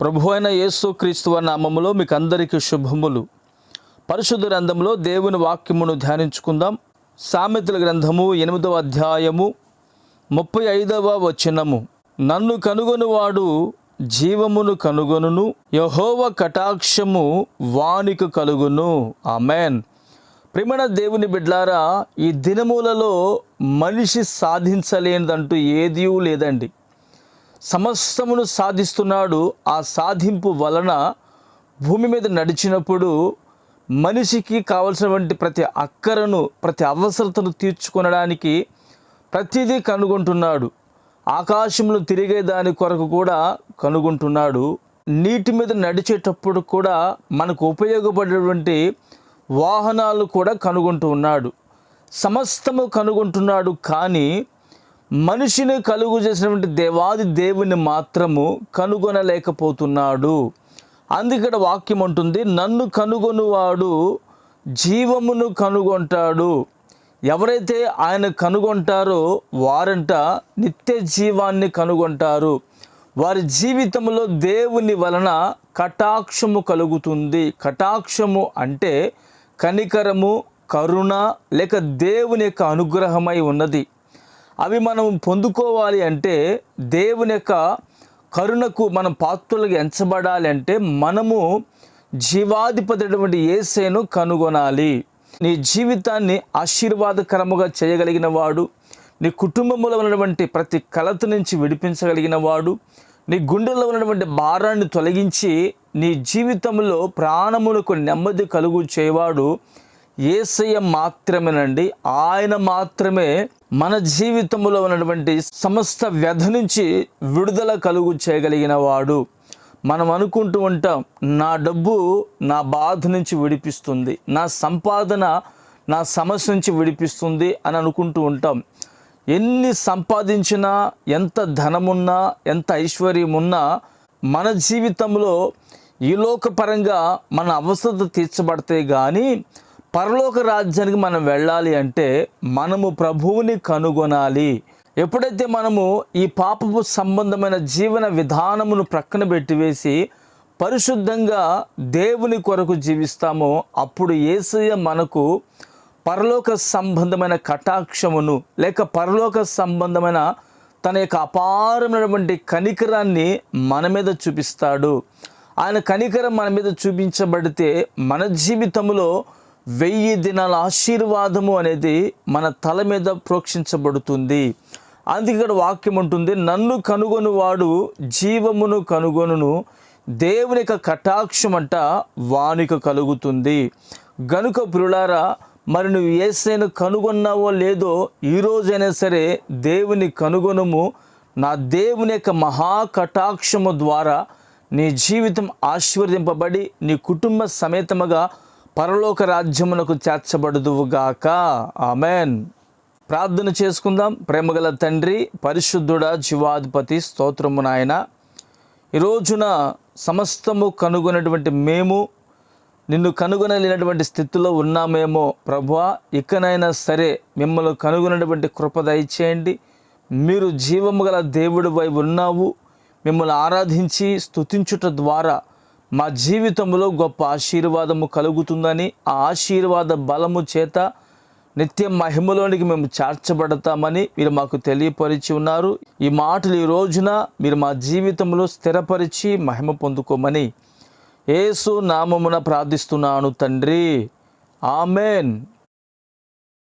ప్రభు అయిన యేసు క్రీస్తువ నామములో మీకు అందరికీ శుభములు. పరిశుద్ధ గ్రంథంలో దేవుని వాక్యమును ధ్యానించుకుందాం. సామెతల గ్రంథము ఎనిమిదవ అధ్యాయము ముప్పై ఐదవ వచనము. నన్ను కనుగొనువాడు జీవమును కనుగొనును యహోవ కటాక్షము వానికి కలుగును. ఆమెన్. ప్రేమణ దేవుని బిడ్లారా ఈ దినములలో మనిషి సాధించలేనిదంటూ ఏదీ లేదండి. సమస్తమును సాధిస్తున్నాడు. ఆ సాధింపు వలన భూమి మీద నడిచినప్పుడు మనిషికి కావలసినటువంటి ప్రతి అక్కరను ప్రతి అవసరతను తీర్చుకొనడానికి ప్రతిదీ కనుగొంటున్నాడు. ఆకాశంలో తిరిగే దాని కొరకు కూడా కనుగొంటున్నాడు. నీటి మీద నడిచేటప్పుడు కూడా మనకు ఉపయోగపడేటువంటి వాహనాలు కూడా కనుగొంటూ ఉన్నాడు సమస్తము కనుగొంటున్నాడు కానీ మనిషిని కలుగు చేసినటువంటి దేవాది దేవుని మాత్రము కనుగొనలేకపోతున్నాడు. అందుకడ వాక్యం ఉంటుంది నన్ను కనుగొనువాడు జీవమును కనుగొంటాడు. ఎవరైతే ఆయన కనుగొంటారో వారంట నిత్య జీవాన్ని కనుగొంటారు. వారి జీవితంలో దేవుని వలన కటాక్షము కలుగుతుంది. కటాక్షము అంటే కనికరము కరుణ లేక దేవుని యొక్క అనుగ్రహమై ఉన్నది. అవి మనం పొందుకోవాలి అంటే దేవుని యొక్క కరుణకు మనం పాత్రలుగా ఎంచబడాలి అంటే మనము జీవాధిపతి ఏసేను కనుగొనాలి. నీ జీవితాన్ని ఆశీర్వాదకరముగా చేయగలిగిన వాడు నీ కుటుంబంలో ఉన్నటువంటి ప్రతి కలత నుంచి విడిపించగలిగిన వాడు నీ గుండెల్లో ఉన్నటువంటి భారాన్ని తొలగించి నీ జీవితంలో ప్రాణములకు నెమ్మది కలుగు చేయవాడు ఏసయ్య మాత్రమేనండి. ఆయన మాత్రమే మన జీవితంలో ఉన్నటువంటి సమస్త వ్యధ నుంచి విడుదల కలుగు చేయగలిగిన వాడు. మనం అనుకుంటూ ఉంటాం నా డబ్బు నా బాధ నుంచి విడిపిస్తుంది నా సంపాదన నా సమస్య నుంచి విడిపిస్తుంది అని అనుకుంటూ ఉంటాం. ఎన్ని సంపాదించినా ఎంత ధనమున్నా ఎంత ఐశ్వర్యం ఉన్నా మన జీవితంలో ఈ లోకపరంగా మన అవసరత తీర్చబడితే కానీ పరలోక రాజ్యానికి మనం వెళ్ళాలి అంటే మనము ప్రభువుని కనుగొనాలి. ఎప్పుడైతే మనము ఈ పాపపు సంబంధమైన జీవన విధానమును ప్రక్కన పెట్టివేసి పరిశుద్ధంగా దేవుని కొరకు జీవిస్తామో అప్పుడు ఏసయ్య మనకు పరలోక సంబంధమైన కటాక్షమును లేక పరలోక సంబంధమైన తన యొక్క అపారమైనటువంటి కనికరాన్ని మన మీద చూపిస్తాడు. ఆయన కనికరం మన మీద చూపించబడితే మన జీవితంలో వెయ్యి దినాల ఆశీర్వాదము అనేది మన తల మీద ప్రోక్షించబడుతుంది. అందుకే ఇక్కడ వాక్యం ఉంటుంది నన్ను కనుగొనువాడు జీవమును కనుగొనును దేవుని యొక్క కటాక్షం అంట వానికి కలుగుతుంది. గనుక పురులారా మరి నువ్వు ఏసైనా కనుగొన్నావో లేదో ఈరోజైనా సరే దేవుని కనుగొనుము నా దేవుని యొక్క మహా కటాక్షము ద్వారా నీ జీవితం ఆశీర్వదింపబడి నీ కుటుంబ సమేతముగా పరలోక రాజ్యమునకు చేర్చబడుదువుగాక. ఆమెన్. ప్రార్థన చేసుకుందాం. ప్రేమగల తండ్రి పరిశుద్ధుడ జీవాధిపతి స్తోత్రము నాయన. ఈ రోజున సమస్తము కనుగొనేటువంటి మేము నిన్ను కనుగొనలేనటువంటి స్థితిలో ఉన్నామేమో ప్రభువా. ఇకనైనా సరే మిమ్మల్ని కనుగొనేటువంటి కృప దయచేయండి. మీరు జీవము గల దేవుడు వై ఉన్నావు. మిమ్మల్ని ఆరాధించి స్తుతించుట ద్వారా మా జీవితంలో గొప్ప ఆశీర్వాదము కలుగుతుందని ఆ ఆశీర్వాద బలము చేత నిత్యం మహిమలోనికి మేము చేర్చబడతామని మీరు మాకు తెలియపరిచి ఉన్నారు. ఈ మాటలు ఈ రోజున మీరు మా జీవితంలో స్థిరపరిచి మహిమ పొందుకోమని ఏసు నామమున ప్రార్థిస్తున్నాను తండ్రి. ఆమెన్.